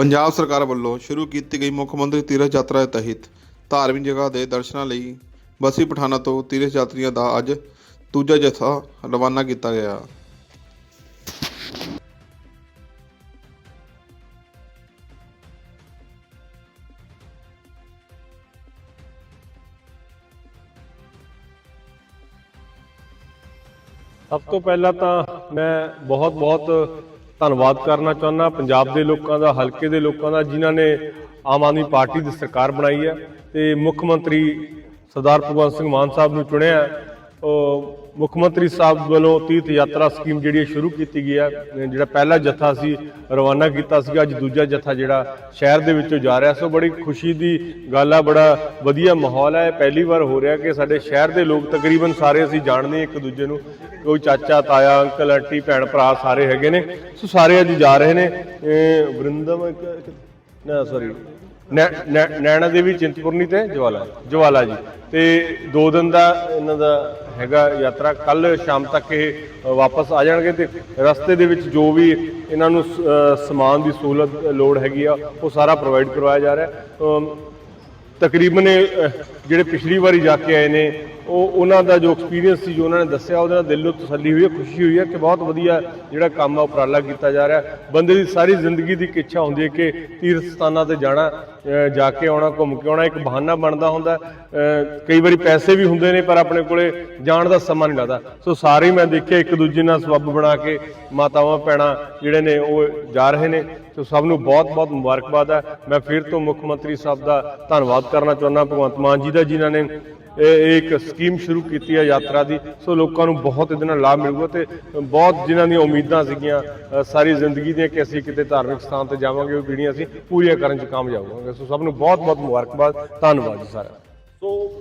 ਪੰਜਾਬ ਸਰਕਾਰ ਵੱਲੋਂ ਸ਼ੁਰੂ ਕੀਤੀ ਗਈ ਮੁੱਖ ਮੰਤਰੀ ਤੀਰਥ ਯਾਤਰਾ ਦੇ ਤਹਿਤ ਧਾਰਮਿਕ ਜਗ੍ਹਾ ਦੇ ਦਰਸ਼ਨਾਂ ਲਈ ਬਸੀ ਪਠਾਣਾ ਤੋਂ ਤੀਰਥ ਯਾਤਰੀਆਂ ਦਾ ਅੱਜ ਦੂਜਾ ਜਥਾ ਰਵਾਨਾ ਕੀਤਾ ਗਿਆ। ਸਭ ਤੋਂ ਪਹਿਲਾਂ ਤਾਂ ਮੈਂ ਬਹੁਤ-ਬਹੁਤ ਧੰਨਵਾਦ ਕਰਨਾ ਚਾਹੁੰਦਾ, ਪੰਜਾਬ ਦੇ ਲੋਕਾਂ ਦਾ, ਹਲਕੇ ਦੇ ਲੋਕਾਂ ਦਾ, ਜਿਨ੍ਹਾਂ ਨੇ ਆਮ ਆਦਮੀ ਪਾਰਟੀ ਦੀ ਸਰਕਾਰ ਬਣਾਈ ਹੈ ਤੇ ਮੁੱਖ ਮੰਤਰੀ ਸਰਦਾਰ ਭਗਵੰਤ ਸਿੰਘ ਮਾਨ ਸਾਹਿਬ ਨੂੰ ਚੁਣਿਆ ਮੁੱਖ ਮੰਤਰੀ ਸਾਹਿਬ ਵੱਲੋਂ ਤੀਰਥ ਯਾਤਰਾ ਸਕੀਮ ਜਿਹੜੀ ਹੈ ਸ਼ੁਰੂ ਕੀਤੀ ਗਈ ਹੈ, ਜਿਹੜਾ ਪਹਿਲਾ ਜਥਾ ਸੀ, ਰਵਾਨਾ ਕੀਤਾ ਸੀਗਾ, ਅੱਜ ਦੂਜਾ ਜਥਾ ਜਿਹੜਾ ਸ਼ਹਿਰ ਦੇ ਵਿੱਚੋਂ ਜਾ ਰਿਹਾ। ਸੋ ਬੜੀ ਖੁਸ਼ੀ ਦੀ ਗੱਲ ਆ, ਬੜਾ ਵਧੀਆ ਮਾਹੌਲ ਹੈ ਪਹਿਲੀ ਵਾਰ ਹੋ ਰਿਹਾ ਕਿ ਸਾਡੇ ਸ਼ਹਿਰ ਦੇ ਲੋਕ ਤਕਰੀਬਨ ਸਾਰੇ ਅਸੀਂ ਜਾਣਦੇ ਇੱਕ ਦੂਜੇ ਨੂੰ। ਕੋਈ ਚਾਚਾ, ਤਾਇਆ, ਅੰਕਲ, ਆਂਟੀ, ਭੈਣ, ਭਰਾ ਸਾਰੇ ਹੈਗੇ ਨੇ। ਸੋ ਸਾਰੇ ਅੱਜ ਜਾ ਰਹੇ ਨੇ। ਇਹ ਵਰਿੰਦਮ ਇੱਕ- ਨਾ ਸੌਰੀ ਨੈਣਾ ਦੇਵੀ, ਚਿੰਤਪੁਰਨੀ ਤੇ ਜਵਾਲਾ ਜਵਾਲਾ ਜੀ। ਤੇ ਦੋ ਦਿਨ ਦਾ ਇਹਨਾਂ ਦਾ ਹੈਗਾ ਯਾਤਰਾ ਕੱਲ ਸ਼ਾਮ ਤੱਕ ਇਹ ਵਾਪਸ ਆ ਜਾਣਗੇ ਤੇ ਰਸਤੇ ਦੇ ਵਿੱਚ ਜੋ ਵੀ ਇਹਨਾਂ ਨੂੰ ਸ- ਸਮਾਨ ਦੀ ਸਹੂਲਤ ਲੋੜ ਹੈਗੀ ਆ, ਉਹ ਸਾਰਾ ਪ੍ਰੋਵਾਈਡ ਕਰਵਾਇਆ ਜਾ ਰਿਹਾ। ਤਕਰੀਬਨ ਇਹ, ਜਿਹੜੇ ਪਿਛਲੀ ਵਾਰੀ ਜਾ ਕੇ ਆਏ ਨੇ ਉਹ ਉਹਨਾਂ ਦਾ ਜੋ ਐਕਸਪੀਰੀਅੰਸ ਸੀ ਜੋ ਉਹਨਾਂ ਨੇ ਦੱਸਿਆ ਉਹਦੇ ਨਾਲ ਦਿਲ ਨੂੰ ਤਸੱਲੀ ਹੋਈ ਹੈ ਖੁਸ਼ੀ ਹੋਈ ਹੈ ਕਿ ਬਹੁਤ ਵਧੀਆ ਜਿਹੜਾ ਕੰਮ ਆ ਉਪਰਾਲਾ ਕੀਤਾ ਜਾ ਰਿਹਾ ਬੰਦੇ ਦੀ ਸਾਰੀ ਜ਼ਿੰਦਗੀ ਦੀ ਇੱਕ ਇੱਛਾ ਹੁੰਦੀ ਹੈ ਕਿ ਤੀਰਥ ਸਥਾਨਾਂ ਤੇ ਜਾਣਾ ਜਾ ਕੇ ਆਉਣਾ ਘੁੰਮ ਕੇ ਆਉਣਾ ਇੱਕ ਬਹਾਨਾ ਬਣਦਾ ਹੁੰਦਾ ਕਈ ਵਾਰੀ ਪੈਸੇ ਵੀ ਹੁੰਦੇ ਨੇ ਪਰ ਆਪਣੇ ਕੋਲੇ ਜਾਣ ਦਾ ਸਮਾਂ ਨਹੀਂ ਲੱਗਦਾ। ਸੋ ਸਾਰੇ ਮੈਂ ਦੇਖਿਆ ਇੱਕ ਦੂਜੇ ਨਾਲ ਸਬੱਬ ਬਣਾ ਕੇ ਮਾਤਾਵਾਂ ਭੈਣਾਂ ਜਿਹੜੇ ਨੇ ਉਹ ਜਾ ਰਹੇ ਨੇ। ਸੋ ਸਭ ਨੂੰ ਬਹੁਤ-ਬਹੁਤ ਮੁਬਾਰਕਬਾਦ ਹੈ। ਮੈਂ ਫਿਰ ਤੋਂ ਮੁੱਖ ਮੰਤਰੀ ਸਾਹਿਬ ਦਾ ਧੰਨਵਾਦ ਕਰਨਾ ਚਾਹੁੰਦਾ, ਭਗਵੰਤ ਮਾਨ ਜੀ ਦਾ, ਜਿਨ੍ਹਾਂ ਨੇ ਇਹ ਇੱਕ ਸਕੀਮ ਸ਼ੁਰੂ ਕੀਤੀ ਹੈ ਯਾਤਰਾ ਦੀ। ਸੋ ਲੋਕਾਂ ਨੂੰ ਬਹੁਤ ਇਹਦੇ ਨਾਲ ਲਾਭ ਮਿਲੂਗਾ ਤੇ ਬਹੁਤ ਜਿਨ੍ਹਾਂ ਦੀਆਂ ਉਮੀਦਾਂ ਸੀਗੀਆਂ ਸਾਰੀ ਜ਼ਿੰਦਗੀ ਦੀਆਂ ਕਿ ਅਸੀਂ ਕਿਤੇ ਧਾਰਮਿਕ ਸਥਾਨ ਤੇ ਜਾਵਾਂਗੇ, ਉਹ ਜਿਹੜੀਆਂ ਅਸੀਂ ਪੂਰੀਆਂ ਕਰਨ 'ਚ ਕਾਮਯਾਬ ਹੋਵਾਂਗੇ। ਸੋ ਸਭ ਨੂੰ ਬਹੁਤ-ਬਹੁਤ ਮੁਬਾਰਕਬਾਦ, ਧੰਨਵਾਦ ਜੀ ਸਾਰਿਆਂ ਸੋ